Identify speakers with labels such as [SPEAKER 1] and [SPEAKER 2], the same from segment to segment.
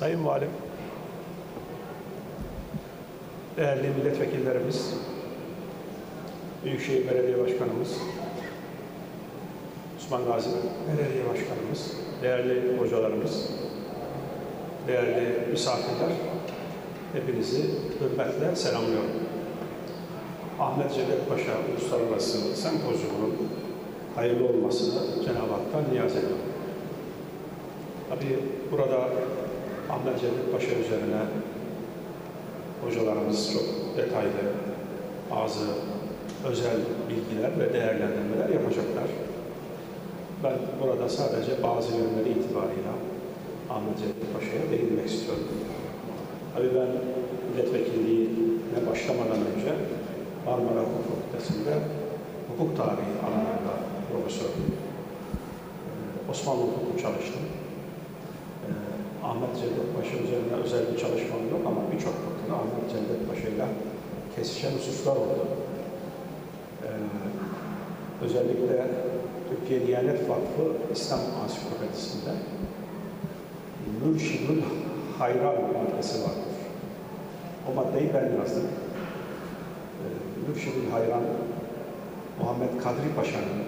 [SPEAKER 1] Sayın Valim, değerli milletvekillerimiz, Büyükşehir Belediye Başkanımız, Osman Gazi Belediye Başkanımız, değerli hocalarımız, değerli misafirler, hepinizi hürmetle selamlıyorum. Ahmet Cevdet Paşa Uluslararası Sempozyumunun hayırlı olmasını Cenab-ı Hak'tan niyaz ediyorum. Tabii burada Ahmet Cevdet Paşa üzerine hocalarımız çok detaylı bazı özel bilgiler ve değerlendirmeler yapacaklar. Ben burada sadece bazı yönleri itibarıyla Ahmet Cevdet Paşa'ya değinmek istiyorum. Tabii ben milletvekilliğine başlamadan önce Marmara Hukuk Fakültesi'nde hukuk tarihi alanında profesördüm. Ee, Osmanlı hukuku çalıştım. Ahmet Cevdet Paşa üzerine özel bir çalışmam yok ama birçok noktada Ahmet Cevdet Paşa ile kesişen hususlar oldu. Ee, özellikle Türkiye Diyanet Vakfı İslam Ansiklopedisinde Mürşidül Hayran maddesi vardır. O maddeyi ben yazdım. Ee, Mürşidül Hayran Muhammed Kadri Paşa'nın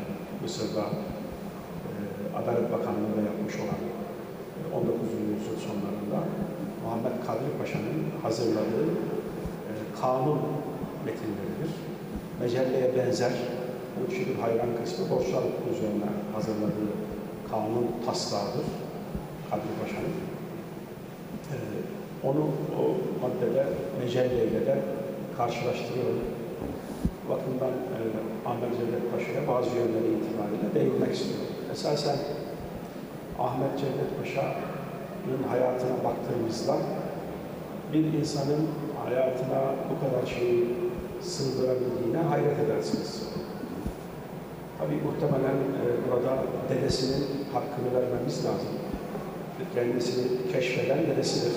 [SPEAKER 1] Mısır'da e, Adalet Bakanlığı'nda yapmış olan 19. yüzyıl sonlarında Muhammed Kadri Paşa'nın hazırladığı e, kanun metinleridir. Mecelleye benzer Mürşidül Hayran kısmı borçlar üzerine hazırladığı kanun taslağıdır Kadri Paşa'nın. E, onu o maddede mecelleyle de karşılaştırıyorum. Bu bakımdan e, Ahmet Cevdet Paşa'ya bazı yönleri itibariyle değinmek istiyorum. Esasen Ahmet Cevdet Paşa'nın hayatına baktığımızda bir insanın hayatına bu kadar şeyi sığdırabildiğine hayret edersiniz. Tabii muhtemelen e, burada dedesinin hakkını vermemiz lazım. Kendisini keşfeden dedesidir.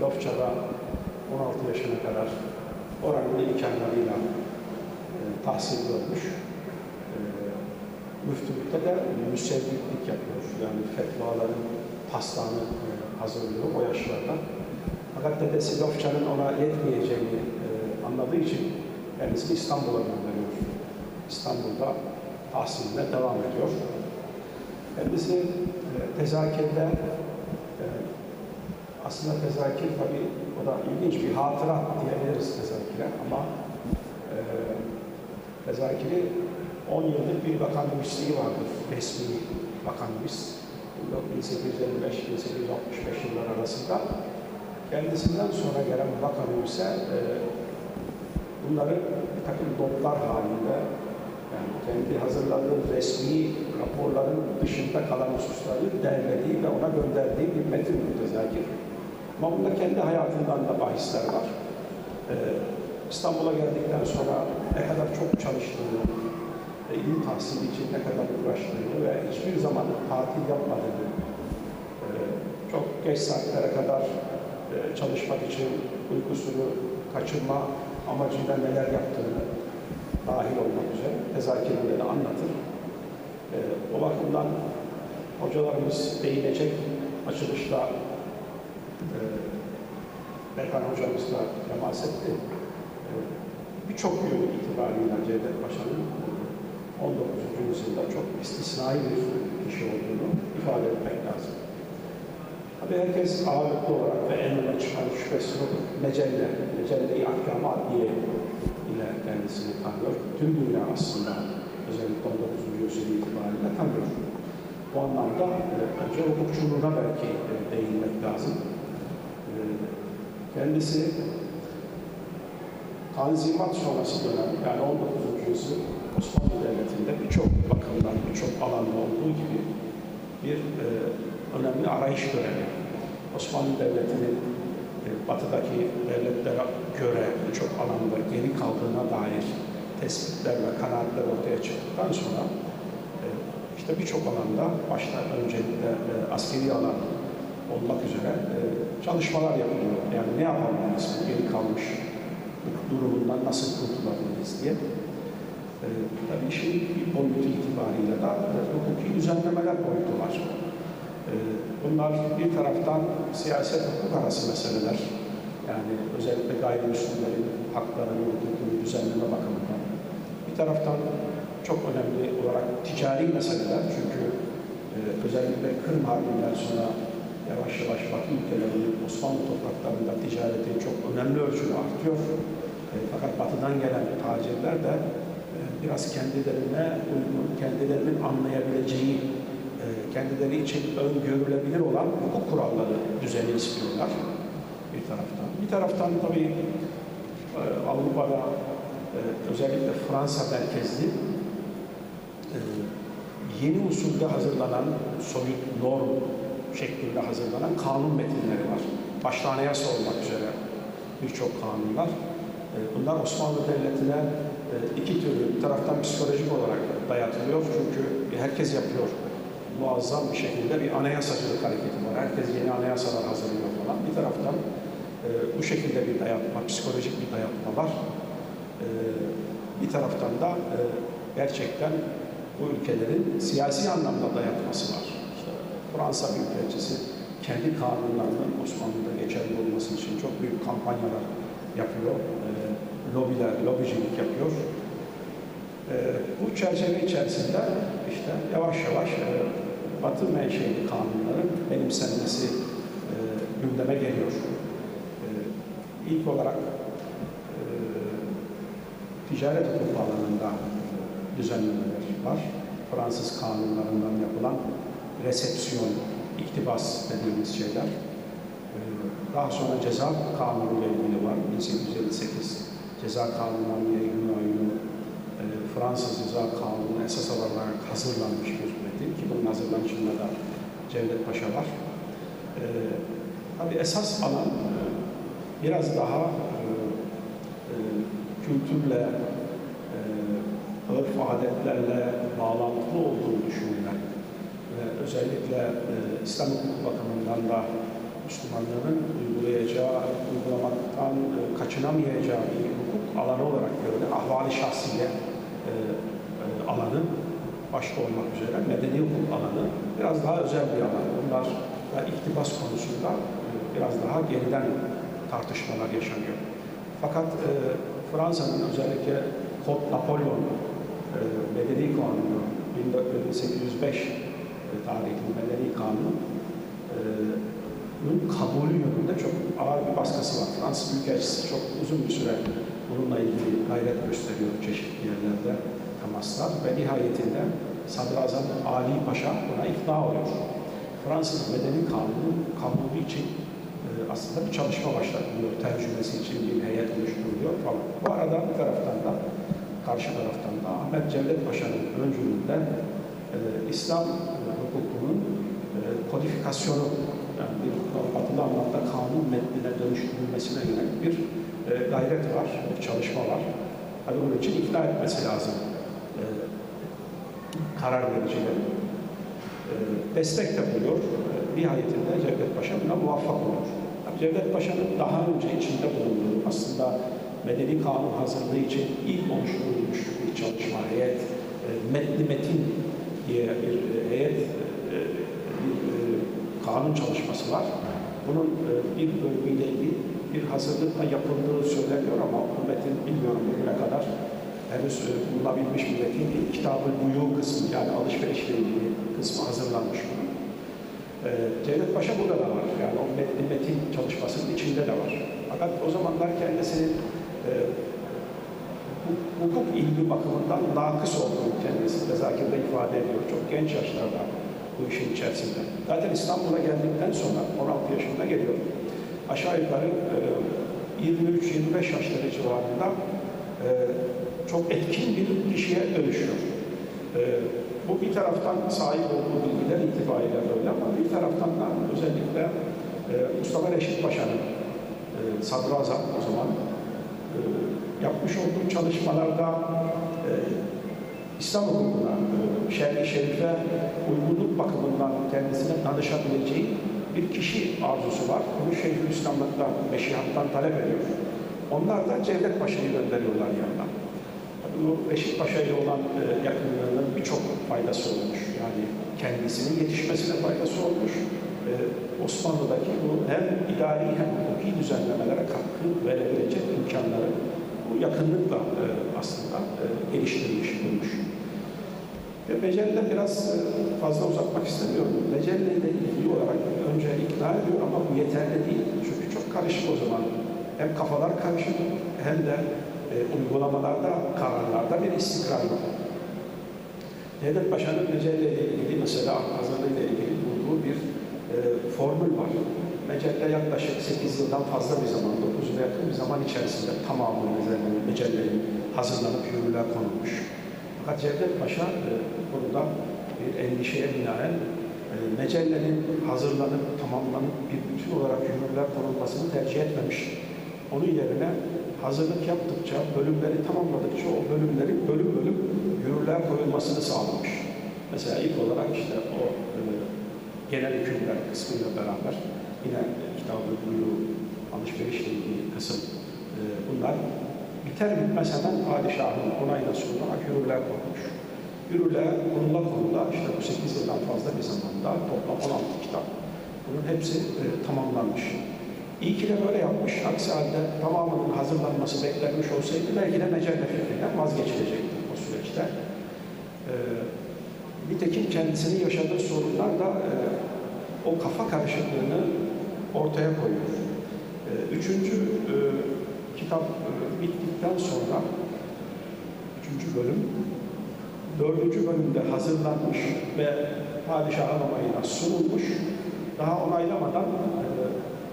[SPEAKER 1] Lofça'da 16 yaşına kadar oranın imkanlarıyla e, tahsil görmüş. E, müftülükte de müsevviklik yapıyor. Yani fetvaların taslağını e, hazırlıyor o yaşlarda. Fakat dedesi Lofça'nın ona yetmeyeceğini e, anladığı için kendisini İstanbul'a gönderiyor. İstanbul'da tahsiline devam ediyor. Kendisi e, tezakirde e, aslında tezakir tabii o da ilginç bir hatıra diyebiliriz tezakire ama e, tezakiri 10 yıllık bir bakanlımışlığı vardır. Resmi bakanlımış. 1855-1865 yıllar arasında. Kendisinden sonra gelen bakanı ise e, bunları bir takım notlar halinde yani kendi hazırladığı resmi raporların dışında kalan hususları derlediği ve ona gönderdiği bir metin mütezakir. Ama bunda kendi hayatından da bahisler var. Ee, İstanbul'a geldikten sonra ne kadar çok çalıştığını, ilim tahsili için ne kadar uğraştığını ve hiçbir zaman tatil yapmadığını, e, çok geç saatlere kadar e, çalışmak için uykusunu kaçırma amacıyla neler yaptığını dahil olmak üzere tezakirinde de anlatır. E, o bakımdan hocalarımız değinecek açılışta e, Berkan hocamız da temas etti. E, Birçok yönü itibariyle Cevdet Paşa'nın 19. yüzyılda çok istisnai bir kişi olduğunu ifade etmek lazım. Tabii herkes ağırlıklı olarak ve en öne çıkan şüphesiz yok. Mecelle, Mecelle-i Ahkam-ı Adliye ile kendisini tanıyor. Tüm dünya aslında özellikle 19. yüzyıl itibariyle tanıyor. Bu anlamda e, önce hukukçuluğuna belki e, değinmek lazım. E, kendisi Tanzimat sonrası dönem, yani 19. yüzyıl Osmanlı Devleti'nde birçok bakımdan, birçok alanda olduğu gibi bir e, önemli arayış dönemi. Osmanlı Devleti'nin e, batıdaki devletlere göre birçok alanda geri kaldığına dair tespitler ve kanaatler ortaya çıktıktan sonra e, işte birçok alanda başta öncelikle e, askeri alan olmak üzere e, çalışmalar yapılıyor. Yani ne bu geri kalmış durumundan nasıl kurtulabiliriz diye. E, tabii işin bir boyutu itibariyle de e, hukuki düzenlemeler boyutu var. E, bunlar bir taraftan siyaset hukuk arası meseleler. Yani özellikle gayrimüslimlerin haklarını, hukukunu düzenleme bakımından. Bir taraftan çok önemli olarak ticari meseleler çünkü e, özellikle Kırım Harbi'nden sonra yavaş yavaş Batı ülkelerinin Osmanlı topraklarında ticareti çok önemli ölçüde artıyor. E, fakat Batı'dan gelen tacirler de biraz kendilerine uygun, kendilerinin anlayabileceği, e, kendileri için öngörülebilir olan hukuk kuralları düzeni istiyorlar bir taraftan. Bir taraftan tabii e, Avrupa'da e, özellikle Fransa merkezli yeni usulde hazırlanan soyut norm şeklinde hazırlanan kanun metinleri var. Başta anayasa olmak üzere birçok kanunlar. Bunlar Osmanlı Devleti'ne iki türlü, bir taraftan psikolojik olarak dayatılıyor çünkü herkes yapıyor. Muazzam bir şekilde bir anayasacılık hareketi var. Herkes yeni anayasalar hazırlıyor falan. Bir taraftan e, bu şekilde bir dayatma, psikolojik bir dayatma var. E, bir taraftan da e, gerçekten bu ülkelerin siyasi anlamda dayatması var. İşte Fransa Büyükelçisi kendi kanunlarının Osmanlı'da geçerli olması için çok büyük kampanyalar yapıyor. E, lobiler, lobicilik yapıyor. E, bu çerçeve içerisinde işte yavaş yavaş e, Batı menşeli kanunların benimsenmesi e, gündeme geliyor. E, ilk olarak e, ticaret hukuku alanında düzenlemeler var. Fransız kanunlarından yapılan resepsiyon, iktibas dediğimiz şeyler. Ee, Daha sonra ceza kanunu ile ilgili var. 1858 ceza kanununun yayınlanıyor. Ee, Fransız ceza kanunu esas olarak hazırlanmış bir metin ki bunun hazırlanışında da Cevdet Paşa var. Ee, Tabii esas alan e, biraz daha e, e, kültürle, e, örf adetlerle bağlantılı olduğunu düşünülen ve özellikle e, İslam hukuku bakımından da Müslümanların uygulayacağı, uygulamaktan e, kaçınamayacağı bir hukuk alanı olarak görülen ahvali şahsiye e, e, alanı başta olmak üzere medeni hukuk alanı biraz daha özel bir alan. Bunlar da iktibas konusunda e, biraz daha geriden tartışmalar yaşanıyor. Fakat e, Fransa'nın özellikle Kod Napolyon e, Medeni Kanunu 1805 e, tarihli Medeni Kanunu e, bunun kabulü yönünde çok ağır bir baskısı var. Fransız Büyükelçisi çok uzun bir süre bununla ilgili gayret gösteriyor çeşitli yerlerde temaslar ve nihayetinde Sadrazam Ali Paşa buna ikna oluyor. Fransız Medeni Kanunu kabulü için e, aslında bir çalışma başlatılıyor. Tercümesi için bir heyet oluşturuluyor falan. Bu arada bir taraftan da karşı taraftan da Ahmet Cevdet Paşa'nın öncülüğünde e, İslam e, hukukunun e, kodifikasyonu yani bir batılı anlamda kanun metnine dönüştürülmesine yönelik bir e, gayret var, çalışma var. Tabii bunun için ikna etmesi lazım e, karar vericilerin. E, destek de buluyor. E, nihayetinde Cevdet Paşa buna muvaffak olur. Cevdet Paşa'nın daha önce içinde bulunduğu aslında medeni kanun hazırlığı için ilk oluşturulmuş bir çalışma, heyet, e, metni metin diye bir e, heyet, bir kanun çalışması var. Bunun bir bölümüyle ilgili bir hazırlıkla yapıldığı söyleniyor ama bu metin bilmiyorum bugüne kadar henüz e, bulunabilmiş bir metin değil. Kitabı buyu kısmı yani alışverişle ilgili kısmı hazırlanmış bunun. E, Cevdet Paşa burada da var. Yani o metni metin çalışmasının içinde de var. Fakat o zamanlar kendisinin e, hukuk- ilmi bakımından nakıs olduğunu kendisi tezakirde ifade ediyor. Çok genç yaşlarda bu işin içerisinde. Zaten İstanbul'a geldikten sonra 16 yaşında geliyor. Aşağı yukarı e, 23-25 yaşları civarında e, çok etkin bir kişiye dönüşüyor. E, bu bir taraftan sahip olduğu bilgiler itibariyle böyle ama bir taraftan da özellikle e, Mustafa Reşit Paşa'nın e, sadrazam o zaman e, yapmış olduğu çalışmalarda e, İslam hukukuna, e, şer'i şerife uygunluk bakımından kendisine danışabileceği bir kişi arzusu var. Bunu Şeyhülislam'dan, Meşihat'tan talep ediyor. Onlar da Cevdet Paşa'yı gönderiyorlar yanına. Bu Reşit Paşa olan e, yakınlığının birçok faydası olmuş. Yani kendisinin yetişmesine faydası olmuş. E, Osmanlı'daki bu hem idari hem hukuki düzenlemelere katkı verebilecek imkanları bu yakınlıkla e, aslında e, geliştirilmiş bulmuş. Ve Mecelle biraz e, fazla uzatmak istemiyorum. Mecelle ile ilgili olarak önce ikna ediyor ama bu yeterli değil. Çünkü çok karışık o zaman. Hem kafalar karışık hem de e, uygulamalarda, kararlarda bir istikrar yok. Devlet Başkanı Mecelle ile ilgili mesela hazırlığıyla ilgili bulduğu bir e, formül var. Mecelle yaklaşık 8 yıldan fazla bir zaman, 9 yıla yakın bir zaman içerisinde tamamı Mecelle'nin hazırlanıp yürürlüğe konulmuş. Fakat Cevdet Paşa e, konuda bir endişeye binaen e, Mecelle'nin hazırlanıp tamamlanıp bir bütün olarak yürürlüğe konulmasını tercih etmemiş. Onun yerine hazırlık yaptıkça, bölümleri tamamladıkça o bölümlerin bölüm bölüm yürürlüğe koyulmasını sağlamış. Mesela ilk olarak işte o e, genel hükümler kısmıyla beraber yine kitabı buyruğu, alışverişle ilgili kısım e, bunlar biter bitmez hemen padişahın onayla sunularak yürürlüğe konmuş. Yürürlüğe konula konula işte bu 8 yıldan fazla bir zamanda toplam 16 kitap. Bunun hepsi e, tamamlanmış. İyi ki de böyle yapmış. Aksi halde tamamının hazırlanması beklenmiş olsaydı belki de mecelle fikrinden vazgeçilecekti o süreçte. E, nitekim kendisinin yaşadığı sorunlar da e, o kafa karışıklığını ortaya koyuyor. E, üçüncü e, kitap e, bittikten sonra üçüncü bölüm dördüncü bölümde hazırlanmış ve padişahın onayına sunulmuş. Daha onaylamadan e,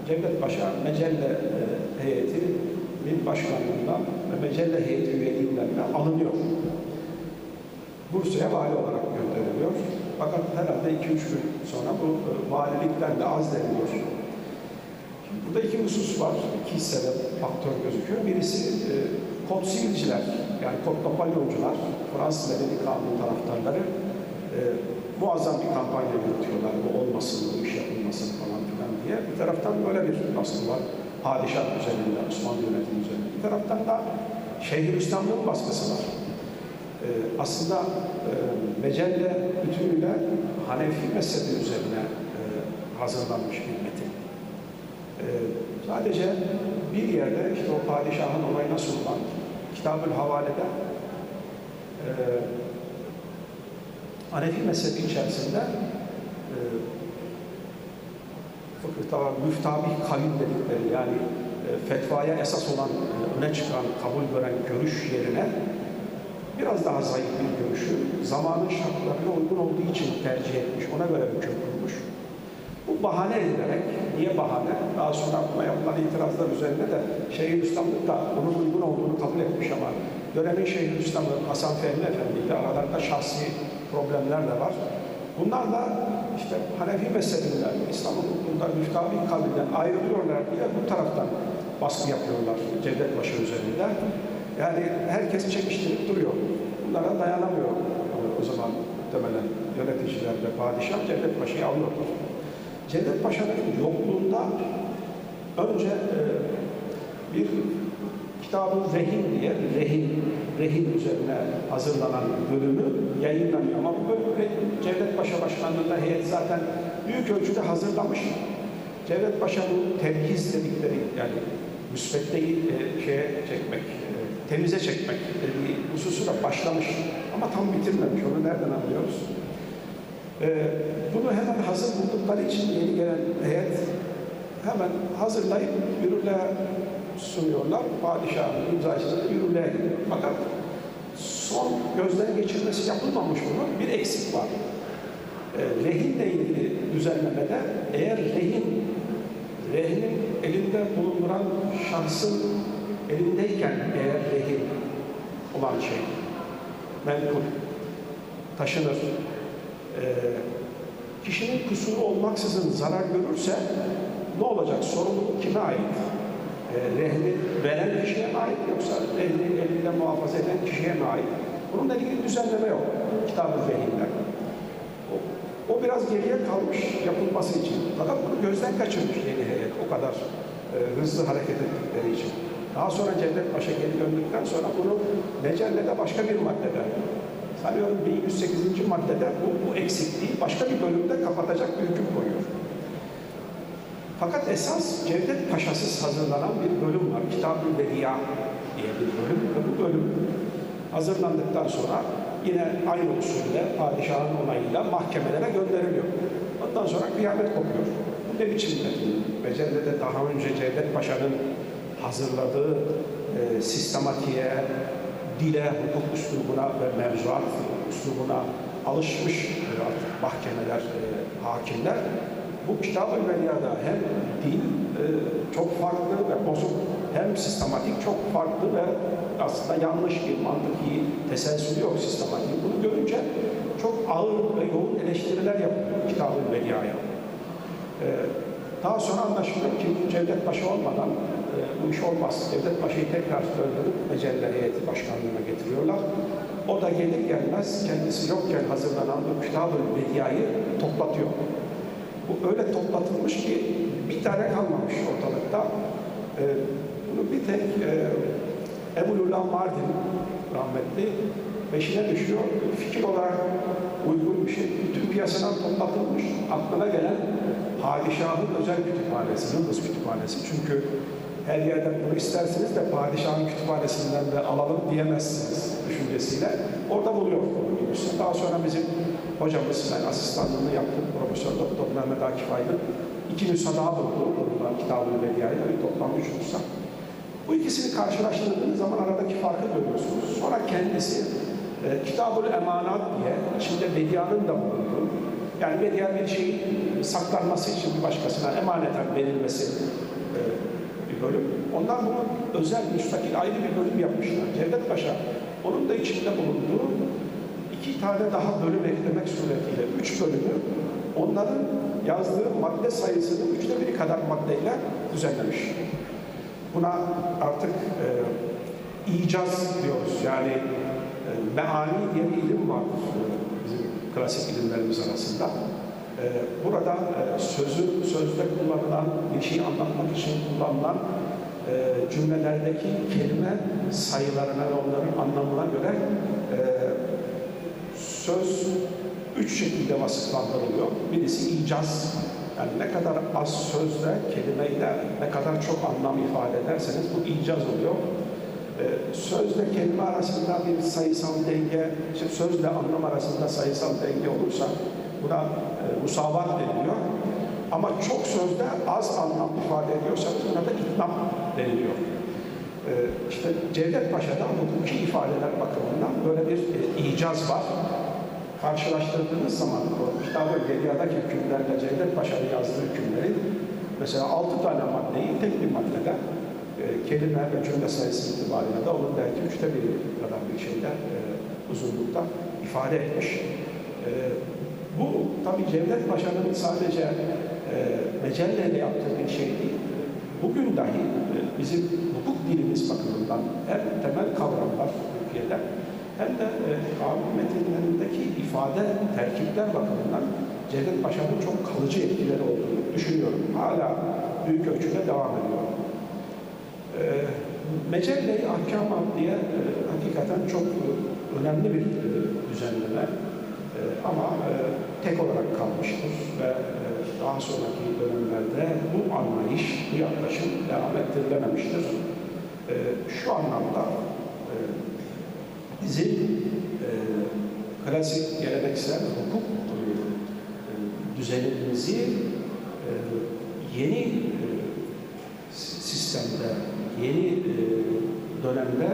[SPEAKER 1] Cevdet Paşa Mecelle e, heyetinin başkanlığından ve Mecelle heyeti üyeliğinden de alınıyor. Bursa'ya vali olarak gönderiliyor. Fakat herhalde 2-3 gün sonra bu e, valilikten de azlediliyor. Burada iki husus var, iki sebep faktör gözüküyor. Birisi e, kod sivilciler, yani kod Napolyoncular, Fransız Medeni Kanunu taraftarları e, muazzam bir kampanya yürütüyorlar. Bu olmasın, bu iş yapılmasın falan filan diye. Bir taraftan böyle bir baskı var. Padişah üzerinde, Osmanlı yönetimi üzerinde. Bir taraftan da Şeyhülislam'ın baskısı var. Ee, aslında e, mecelle bütünüyle Hanefi mezhebi üzerine e, hazırlanmış bir. E, sadece bir yerde işte o padişahın onayına sunulan Kitab-ül Havale'de e, Hanefi mezhebi içerisinde e, fıkıhta var, müftabih kavim dedikleri yani e, fetvaya esas olan, e, öne çıkan, kabul gören görüş yerine biraz daha zayıf bir görüşü zamanın şartlarına uygun olduğu için tercih etmiş, ona göre hüküm bahane edilerek, niye bahane? Daha sonra buna yapılan itirazlar üzerinde de Şeyhülislamlık da bunun uygun olduğunu kabul etmiş ama dönemin Şeyhülislamı Hasan Fehmi Efendi ile aralarında şahsi problemler de var. Bunlar da işte Hanefi mezhebinden, İslam hukukunda müftavi kavlinden ayrılıyorlar diye bu taraftan baskı yapıyorlar Cevdet Paşa üzerinde. Yani herkes çekiştirip duruyor. Bunlara dayanamıyor o zaman muhtemelen yöneticiler ve padişah Cevdet Paşa'yı alıyorlar. Cevdet Paşa'nın yokluğunda önce e, bir kitabı rehin diye rehin, rehin üzerine hazırlanan bölümü yayınlanıyor. Ama bu bölümü Cevdet Paşa başkanlığında heyet zaten büyük ölçüde hazırlamış. Cevdet Paşa bu tevhiz dedikleri yani müsveddeyi e, şeye çekmek, e, temize çekmek dediği hususuyla başlamış ama tam bitirmemiş. Onu nereden anlıyoruz? E, bunu hemen hazır buldukları için yeni gelen heyet hemen hazırlayıp yürürlüğe sunuyorlar. Padişahın imzacısını yürürlüğe gidiyor. Fakat son gözden geçirmesi yapılmamış bunun. Bir eksik var. E, rehinle ilgili düzenlemede eğer rehin rehinin elinde bulunduran şahsın elindeyken eğer rehin olan şey menkul taşınır kişinin kusuru olmaksızın zarar görürse ne olacak? Sorumluluk kime ait? E, rehni veren kişiye mi ait yoksa rehni elinde muhafaza eden kişiye mi ait? Bununla ilgili düzenleme yok kitab-ı rehinler. O, o biraz geriye kalmış yapılması için. Fakat bunu gözden kaçırmış yeni heyet o kadar e, hızlı hareket ettikleri için. Daha sonra Cevdet Paşa geri döndükten sonra bunu Mecelle'de başka bir maddede Sanıyorum 1108. maddede bu, bu eksikliği başka bir bölümde kapatacak bir hüküm koyuyor. Fakat esas Cevdet Paşa'sız hazırlanan bir bölüm var. Kitab-ı Bedia diye bir bölüm. Ve bu bölüm hazırlandıktan sonra yine aynı usulde padişahın onayıyla mahkemelere gönderiliyor. Ondan sonra kıyamet kopuyor. Bu ne biçim metin? Mecellede daha önce Cevdet Paşa'nın hazırladığı e, sistematiğe, dile, hukuk üslubuna ve mevzuat üslubuna alışmış e, artık mahkemeler, e, hakimler. Bu Kitab-ı Velia'da hem dil e, çok farklı ve bozuk, hem sistematik çok farklı ve aslında yanlış bir mantıki teselsülü yok sistematik. Bunu görünce çok ağır ve yoğun eleştiriler yapılıyor Kitab-ı Velia'ya. E, daha sonra anlaşılıyor ki Cevdet Paşa olmadan e, bu iş olmaz. Cevdet Paşa'yı tekrar öldürüp Mecelle Heyeti Başkanlığı'na getiriyorlar. O da gelir gelmez kendisi yokken hazırlanan bu Kitab-ı Velia'yı toplatıyor. Bu öyle toplatılmış ki bir tane kalmamış ortalıkta. Ee, bunu bir tek e, Ebu'l-Ula Mardin rahmetli peşine düşüyor. Fikir olarak uygun bir şey. Bütün piyasadan toplatılmış. Aklına gelen padişahın özel kütüphanesi, Yıldız Kütüphanesi. Çünkü her yerden bunu isterseniz de padişahın kütüphanesinden de alalım diyemezsiniz düşüncesiyle. Orada buluyor bunu. Daha sonra bizim hocamız, ben asistanlığını yaptım, Profesör Doktor Mehmet Akif Aydın. İki nüsha daha buldu, bunlar Kitab-ı Velia'yı, toplam üç nüsha. Bu ikisini karşılaştırdığınız zaman aradaki farkı görüyorsunuz. Sonra kendisi e, Kitab-ül Emanat diye içinde Bedia'nın da bulunduğu, yani Bedia bir şeyin saklanması için bir başkasına emaneten verilmesi e, bir bölüm. Onlar bunu özel, müstakil ayrı bir bölüm yapmışlar. Cevdet Paşa onun da içinde bulunduğu iki tane daha bölüm eklemek suretiyle üç bölümü onların yazdığı madde sayısının üçte biri kadar maddeyle düzenlemiş. Buna artık e, icaz diyoruz. Yani meani diye bir ilim var e, bizim klasik ilimlerimiz arasında. E, burada e, sözü, sözde kullanılan, bir şeyi anlatmak için kullanılan cümlelerdeki kelime sayılarına ve onların anlamına göre söz üç şekilde vasıflandırılıyor. Birisi icaz. Yani ne kadar az sözle, kelimeyle ne kadar çok anlam ifade ederseniz bu icaz oluyor. Ee, sözle kelime arasında bir sayısal denge, işte sözle anlam arasında sayısal denge olursa buna e, musavat deniliyor. Ama çok sözde az anlam ifade ediyorsanız buna da iknam deniliyor. Ee, işte Cevdet Paşa'da hukuki ifadeler bakımından böyle bir e, icaz var karşılaştırdığınız zaman o kitabı Gelia'daki hükümlerle Cevdet Paşa'nın yazdığı hükümleri mesela altı tane maddeyi tek bir maddede e, kelime ve cümle sayısı itibariyle de onun belki üçte biri kadar bir şeyde e, uzunlukta ifade etmiş. E, bu tabi Cevdet Paşa'nın sadece e, mecelleyle yaptığı bir şey değil. Bugün dahi e, bizim hukuk dilimiz bakımından hem temel kavramlar Türkiye'de hem de e, kanun metinlerindeki ifade, terkipler bakımından Cevdet Paşa'nın çok kalıcı etkileri olduğunu düşünüyorum. Hala büyük ölçüde devam ediyor. Mecelle-i Ahkam diye e, hakikaten çok e, önemli bir e, düzenleme e, ama e, tek olarak kalmıştır ve e, daha sonraki dönemlerde bu anlayış, bu yaklaşım devam ettirilememiştir. E, şu anlamda e, bizim e, klasik geleneksel hukuk e, düzenimizi e, yeni e, sistemde, yeni e, dönemde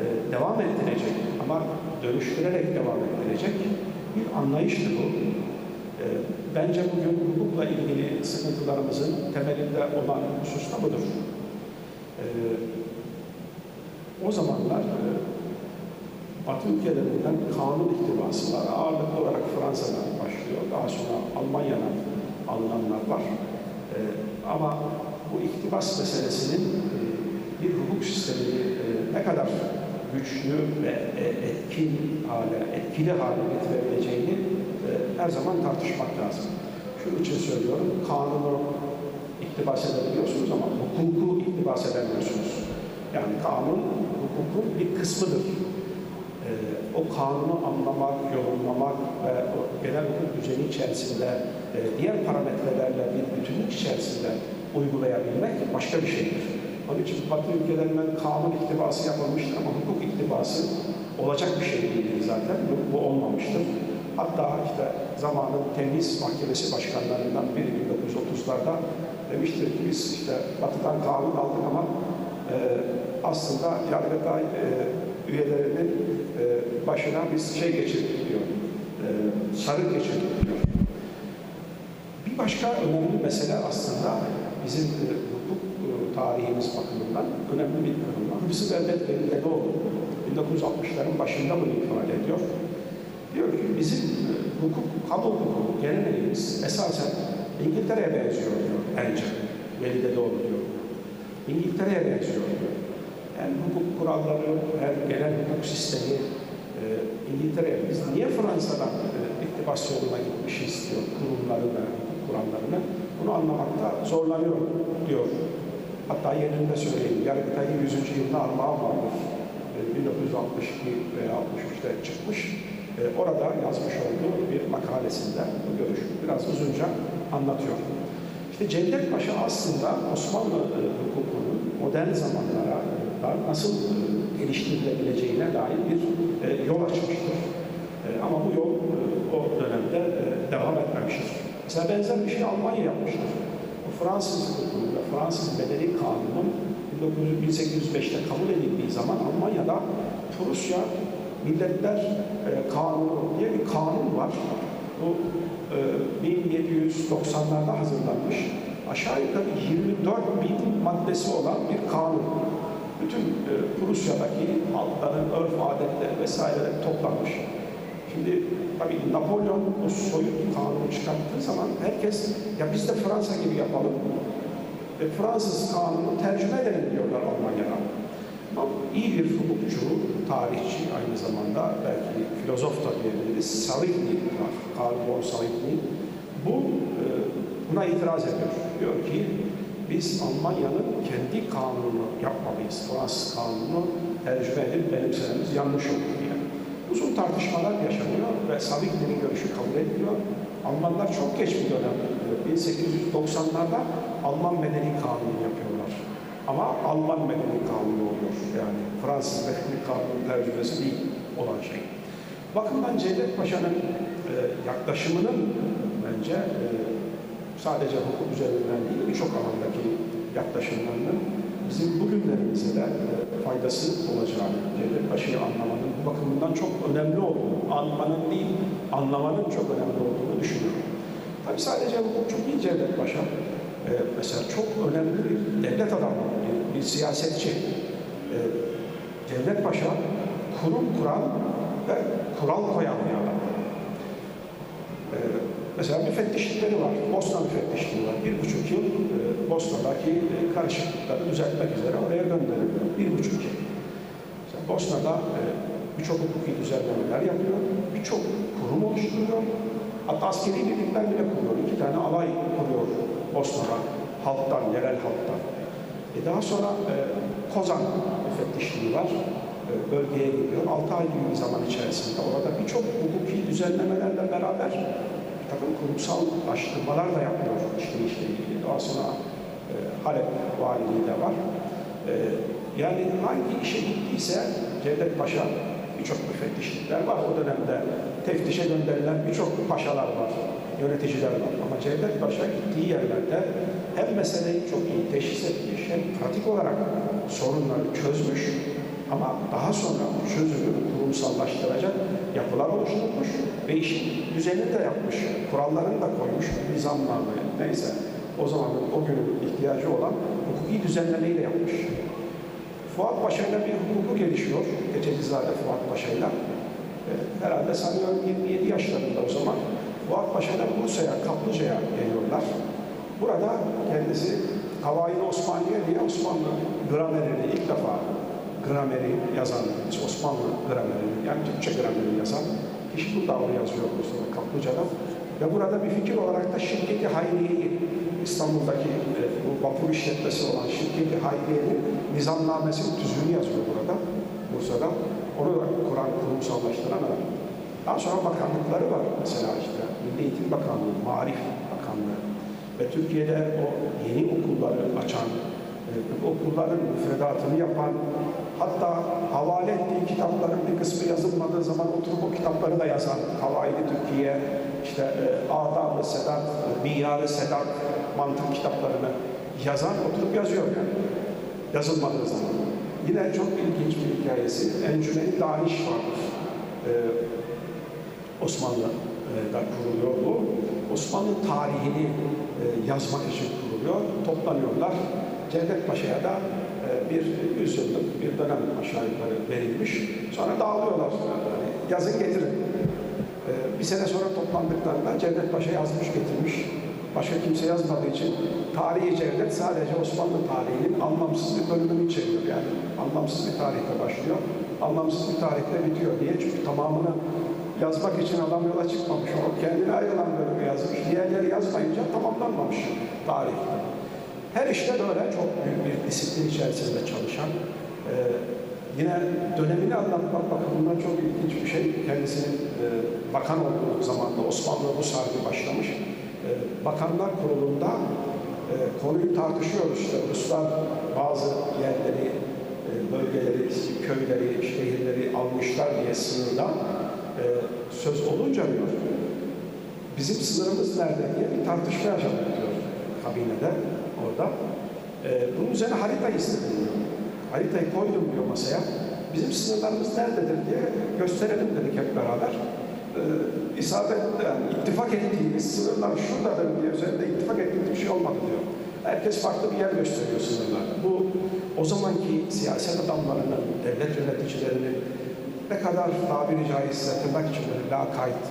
[SPEAKER 1] e, devam ettirecek ama dönüştürerek devam ettirecek bir anlayıştı bu. E, bence bugün hukukla ilgili sıkıntılarımızın temelinde olan husus da budur. E, o zamanlar e, Batı ülkelerinden kanun iktibası var. Ağırlıklı olarak Fransa'dan başlıyor. Daha sonra Almanya'dan alınanlar var. Ee, ama bu iktibas meselesinin e, bir hukuk sistemini e, ne kadar güçlü ve e, etkin hale, etkili hale getirebileceğini e, her zaman tartışmak lazım. Şunun için söylüyorum, kanunu iktibas edebiliyorsunuz ama hukuku iktibas edemiyorsunuz. Yani kanun hukukun bir kısmıdır. O kanunu anlamak, yorumlamak ve o genel hukuk düzeni içerisinde diğer parametrelerle bir bütünlük içerisinde uygulayabilmek başka bir şeydir. Onun için Batı ülkelerinden kanun iktibası yapılmıştır ama hukuk iktibası olacak bir şey değildir zaten. Bu, bu olmamıştır. Hatta işte zamanın temiz mahkemesi başkanlarından biri 1930'larda demiştir ki biz işte Batı'dan kanun aldık ama e, aslında Yargıtay e, üyelerinin e, başına biz şey geçirdik diyor. E, sarık geçirdik diyor. Bir başka önemli mesele aslında bizim e, tarihimiz bakımından önemli bir kırılma. Hıfzı Velvet Velideoğlu 1960'ların başında bunu ifade ediyor. Diyor ki bizim e, hukuk, kamu hukuku geleneğimiz esasen İngiltere'ye benziyor diyor bence. Velideoğlu diyor. İngiltere'ye benziyor diyor. Yani hukuk kuralları, her genel hukuk sistemi e, İngiltere'ye biz niye Fransa'dan e, iktibas yoluna gitmişiz diyor kurumlarını, hukuk kurallarını. Bunu anlamakta zorlanıyor diyor. Hatta yerinde söyleyeyim, Yargıtay'ın 100. yılında armağan vardır. E, 1962 veya 63'te çıkmış. E, orada yazmış olduğu bir makalesinde bu görüş biraz uzunca anlatıyor. İşte Cevdet Paşa aslında Osmanlı e, hukukunun modern zamanlara nasıl e, geliştirilebileceğine dair bir e, yol açmıştır. E, ama bu yol e, o dönemde e, devam etmemiştir. Mesela benzer bir şey Almanya yapmıştır. O Fransız hukuku ve Fransız bedeli kanunun 1805'te kabul edildiği zaman Almanya'da Prusya Milletler e, Kanunu diye bir kanun var. Bu e, 1790'larda hazırlanmış. Aşağı yukarı 24 bin maddesi olan bir kanun. Bütün e, Prusya'daki halkların örf adetleri vesaire toplanmış. Şimdi tabii Napolyon o soyut kanunu çıkarttığı zaman herkes ya biz de Fransa gibi yapalım ve Fransız kanunu tercüme edelim diyorlar Almanya'da. Ama iyi bir hukukçu, tarihçi aynı zamanda belki filozof da diyebiliriz. Savigny var, Karl von Savigny. Bu e, buna itiraz ediyor. Diyor ki biz Almanya'nın kendi kanununu yapmalıyız. Fransız kanununu tercüme edip benimsememiz yanlış olur diye. Uzun tartışmalar yaşanıyor ve Savigny'nin görüşü kabul ediliyor. Almanlar çok geç bir dönem, 1890'larda Alman medeni kanunu yapıyorlar. Ama Alman medeni kanunu oluyor. Yani Fransız medeni kanunu tercümesi değil olan şey. Bakımdan Cevdet Paşa'nın e, yaklaşımının bence e, sadece hukuk üzerinden değil birçok alandaki yaklaşımlarının bizim bugünlerimize de e, faydası olacağını, Cevdet Paşa'yı anlamanın bakımından çok önemli olduğunu, anlamanın değil, anlamanın çok önemli olduğunu düşünüyorum. Tabii sadece hukukçu değil Cevdet Paşa, e, mesela çok önemli bir devlet adamı, bir, bir siyasetçi. E, Cevdet Paşa kurum kuran ve kural koyan bir adam. E, mesela müfettişlikleri var, Bosna müfettişliği var. Bir buçuk yıl e, Bosna'daki e, karışıklıkları düzeltmek üzere oraya gönderiliyor. Bir buçuk yıl. Bosna'da e, birçok hukuki düzenlemeler yapıyor, birçok kurum oluşturuyor. Hatta askeri birlikler bile kuruyor. İki tane alay kuruyor Bosna'da, halktan, yerel halktan. E daha sonra e, Kozan müfettişliği var. E, bölgeye gidiyor. Altı ay gibi bir zaman içerisinde orada birçok hukuki düzenlemelerle beraber bir takım kurumsallaştırmalar da yapıyor işte işle ilgili. Daha sonra e, Halep valiliği de var. E, yani hangi işe gittiyse Cevdet Paşa birçok müfettişlikler var. O dönemde teftişe gönderilen birçok paşalar var, yöneticiler var. Ama Cevdet Paşa gittiği yerlerde hem meseleyi çok iyi teşhis etmiş, hem pratik olarak sorunları çözmüş ama daha sonra bu çözümü kurumsallaştıracak yapılar oluşturmuş ve işin düzenini de yapmış, kurallarını da koymuş, nizamname neyse o zamanın o günün ihtiyacı olan hukuki düzenlemeyi de yapmış. Fuat Paşa'yla bir hukuku gelişiyor. Geçecizade Fuat Paşa'yla. E, herhalde sanıyorum 27 yaşlarında o zaman. Fuat Paşa'yla Bursa'ya, Kaplıca'ya geliyorlar. Burada kendisi Havayı Osmaniye diye Osmanlı gramerini ilk defa grameri yazan, Osmanlı gramerini, yani Türkçe gramerini yazan kişi bu davranı yazıyor Bursa'da, Kaplıca'da. Ve burada bir fikir olarak da şirketi Hayriye'yi İstanbul'daki e, bu vapur işletmesi olan şirketi Hayriye'nin nizamnamesinin tüzüğünü yazıyor burada, Bursa'da. Onu da Kur'an kurumsallaştıran adam. Daha sonra bakanlıkları var mesela işte Milli Eğitim Bakanlığı, Marif Bakanlığı ve Türkiye'de o yeni okulları açan, e, okulların müfredatını yapan, hatta havale ettiği kitapların bir kısmı yazılmadığı zaman oturup o kitapları da yazan, Havaili Türkiye, işte e, Adab-ı Sedat, Miyar-ı Sedat mantık kitaplarını yazan oturup yazıyor yani. Yazılmadığı zaman. Yine çok ilginç bir hikayesi. Encümeni Daniş vardır. Ee, Osmanlı'da kuruluyor bu. Osmanlı tarihini e, yazmak için kuruluyor. Toplanıyorlar. Cevdet Paşa'ya da e, bir yüz yıllık bir dönem aşağı yukarı verilmiş. Sonra dağılıyorlar. Yani yazın getirin. Ee, bir sene sonra toplandıklarında Cevdet Paşa yazmış getirmiş. Başka kimse yazmadığı için tarihi Cevdet sadece Osmanlı tarihinin anlamsız bir bölümünü içeriyor. Yani anlamsız bir tarihte başlıyor, anlamsız bir tarihte bitiyor diye. Çünkü tamamını yazmak için adam yola çıkmamış. O kendine ayrılan bölümü yazmış. Diğerleri yazmayınca tamamlanmamış tarih. Her işte böyle çok büyük bir disiplin içerisinde çalışan, e, yine dönemini anlatmak bakımından çok ilginç bir şey. Kendisinin e, bakan olduğu zamanda Osmanlı bu sargı başlamış. E, Bakanlar Kurulu'nda e, konuyu tartışıyoruz. İşte Ruslar bazı yerleri, e, bölgeleri, köyleri, şehirleri almışlar diye sınırda e, söz olunca diyor. Bizim sınırımız nerede diye bir tartışma yaşadık diyor kabinede orada. E, bunun üzerine harita istedim diyor. Haritayı koydum diyor masaya. Bizim sınırlarımız nerededir diye gösterelim dedik hep beraber. E, isabet, yani ittifak ettiğimiz sınırlar şuradadır diye üzerinde ittifak ettiğimiz bir şey olmadı diyor. Herkes farklı bir yer gösteriyor sınırlarda. Bu o zamanki siyaset adamlarının, devlet yöneticilerinin ne kadar tabiri caizse tırnak içinde lakayt,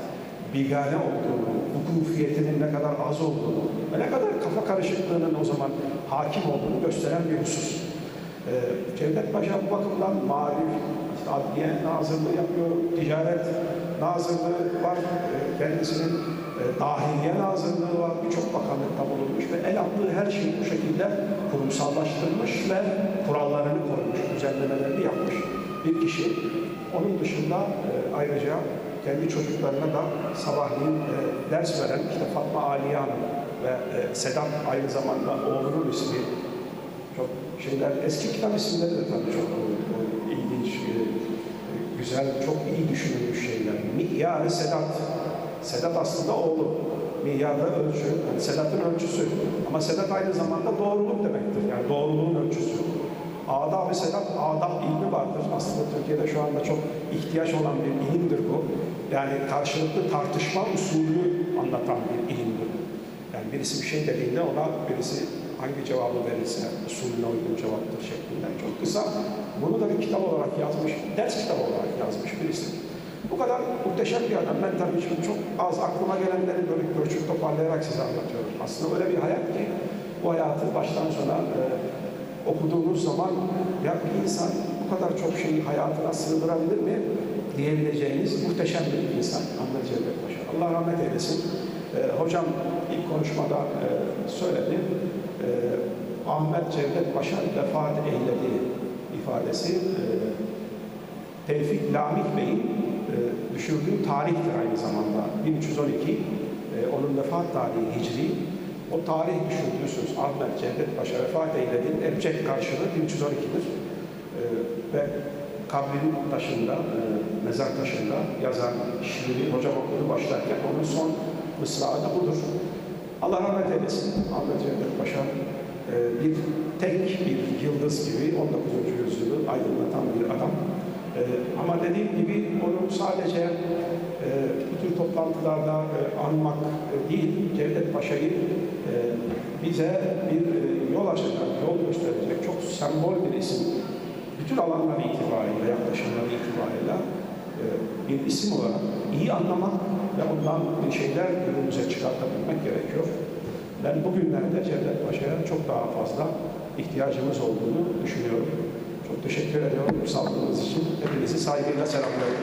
[SPEAKER 1] bigane olduğunu, hukufiyetinin ne kadar az olduğunu ve ne kadar kafa karışıklığının o zaman hakim olduğunu gösteren bir husus. Ee, Cevdet Paşa bu bakımdan marif, işte adliye nazırlığı yapıyor, ticaret nazırlığı var, ee, kendisinin e, dahiliye nazırlığı var, birçok bakanlıkta bulunmuş ve el attığı her şeyi bu şekilde kurumsallaştırmış ve kurallarını koymuş, düzenlemelerini yapmış bir kişi. Onun dışında e, ayrıca kendi çocuklarına da sabahleyin e, ders veren işte Fatma Aliye Hanım ve e, Sedat aynı zamanda oğlunun ismi çok şeyler, eski kitap isimleri de tabii çok e, ilginç, e, güzel, çok iyi düşünülmüş şeyler. Mi'yar-ı Sedat. Sedat aslında oğlu. Mi'yarda ölçü, yani Sedat'ın ölçüsü. Ama Sedat aynı zamanda doğruluk demektir. Yani doğruluğun ölçüsü. Adab ve Sedat, adab ilmi vardır. Aslında Türkiye'de şu anda çok ihtiyaç olan bir ilimdir bu. Yani karşılıklı tartışma usulü anlatan bir ilimdir. Yani birisi bir şey dediğinde ona birisi hangi cevabı verirse usulüne uygun cevaptır şeklinde. Çok kısa. Bunu da bir kitap olarak yazmış, ders kitabı olarak yazmış birisi. Bu kadar muhteşem bir adam. Ben tabii şimdi çok az aklıma gelenleri böyle görüşüp toparlayarak size anlatıyorum. Aslında böyle bir hayat ki bu hayatı baştan sona e, okuduğunuz zaman ya bir insan bu kadar çok şeyi hayatına sığdırabilir mi diyebileceğiniz muhteşem bir insan Ahmet Cevdet Paşa. Allah rahmet eylesin. Ee, hocam ilk konuşmada e, söyledi. Ee, Ahmet Cevdet Paşa vefat eyledi ifadesi e, Tevfik Lamik Bey'in e, düşürdüğü tarihtir aynı zamanda. 1312 e, onun vefat tarihi Hicri. O tarih düşürdüğü Ahmet Cevdet Paşa vefat eyledi. Ebced karşılığı 1312'dir. E, ve kabrin taşında, e, mezar taşında yazan şiiri hocam okudu başlarken onun son mısrağı da budur. Allah rahmet eylesin. Ahmet Cevdet Paşa e, bir tek bir yıldız gibi 19. yüzyılı aydınlatan bir adam. E, ama dediğim gibi onu sadece e, bu tür toplantılarda e, anmak e, değil, Cevdet Paşa'yı e, bize bir e, yol açacak, yol gösterecek çok sembol bir isim. Bütün alanlar itibariyle, yaklaşımları itibariyle e, bir isim olarak iyi anlamak ve ondan bir şeyler önümüze çıkartabilmek gerekiyor. Ben bugünlerde Cevdet Paşa'ya çok daha fazla ihtiyacımız olduğunu düşünüyorum. Çok teşekkür ediyorum sabrınız için. Hepinizi saygıyla selamlıyorum.